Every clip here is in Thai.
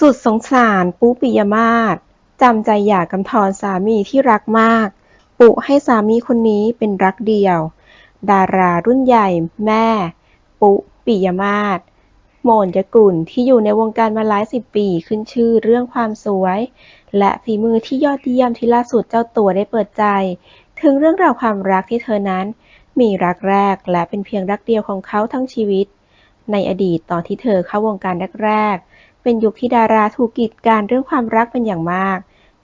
สุดสงสารปุ๊ปิยมาศจำใจหย่ากำธรสามีที่รักมาก ปุให้สามีคนนี้เป็นรักเดียว ดารารุ่นใหญ่แม่ ปุปิยมาศโมนยกุลที่อยู่ในวงการมาหลายสิบปีขึ้นชื่อเรื่องความสวย และฝีมือที่ยอดเยี่ยมที่ล่าสุดเจ้าตัวได้เปิดใจ ถึงเรื่องราวความรักที่เธอนั้น มีรักแรกและเป็นเพียงรักเดียวของเขาทั้งชีวิต ในอดีตตอนที่เธอเข้าวงการแรกๆ เป็นยุคที่ดาราถูกกีดกันเรื่องความรักเป็นอย่างมาก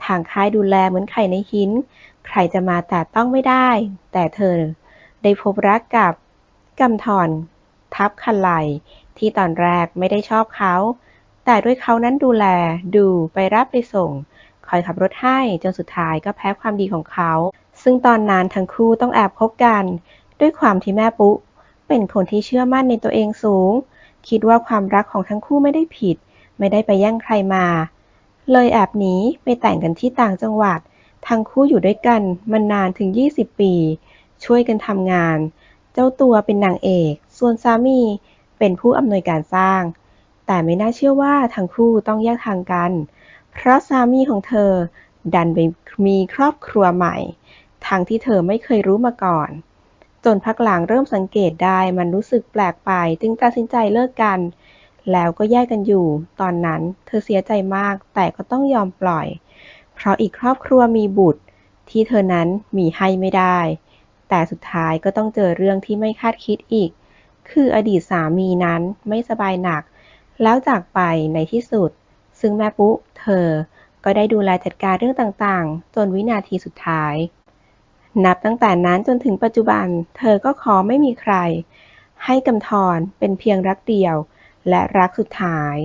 ทางค่ายดูแลเหมือนไข่ในหิน ใครจะมาแต่ต้องไม่ได้ แต่เธอได้พบรักกับกำธรทับคันไหลที่ตอนแรกไม่ได้ชอบเขา แต่ด้วยเขานั้นดูแล ดูไปรับไปส่ง คอยขับรถให้จนสุดท้ายก็แพ้ความดีของเขา ซึ่งตอนนั้นทั้งคู่ต้องแอบคบกัน ด้วยความที่แม่ปุ๊ เป็นคนที่เชื่อมั่นในตัวเองสูง คิดว่าความรักของทั้งคู่ไม่ได้ผิด ไม่ได้ไปแย่งใครมา เลยแอบหนีไปแต่งกันที่ต่างจังหวัด ทั้งคู่อยู่ด้วยกันมานานถึง 20 ปี ช่วยกันทำงาน เจ้าตัวเป็นนางเอก ส่วนสามีเป็นผู้อำนวยการสร้าง แต่ไม่น่าเชื่อว่าทั้งคู่ต้องแยกทางกัน เพราะสามีของเธอดันไปมีครอบครัวใหม่ ทั้งที่เธอไม่เคยรู้มาก่อนจนพักหลังเริ่มสังเกตได้มันรู้สึกแปลกไป จึงตัดสินใจเลิกกัน แล้วก็แยกกันอยู่ ตอนนั้นเธอเสียใจมากแต่ก็ต้องยอมปล่อย เพราะอีกครอบครัวมีบุตร ที่เธอนั้นมีให้ไม่ได้ แต่สุดท้ายก็ต้องเจอเรื่องที่ไม่คาดคิดอีก คืออดีตสามีนั้นไม่สบายหนัก แล้วจากไปในที่สุด ซึ่งแม่ปุ๊เธอก็ได้ดูแลจัดการเรื่องต่างๆ จนวินาทีสุดท้าย นับตั้งแต่นั้นจนถึงปัจจุบัน เธอก็ขอไม่มีใคร ให้กำธรเป็นเพียงรักเดียว และรักสุดท้าย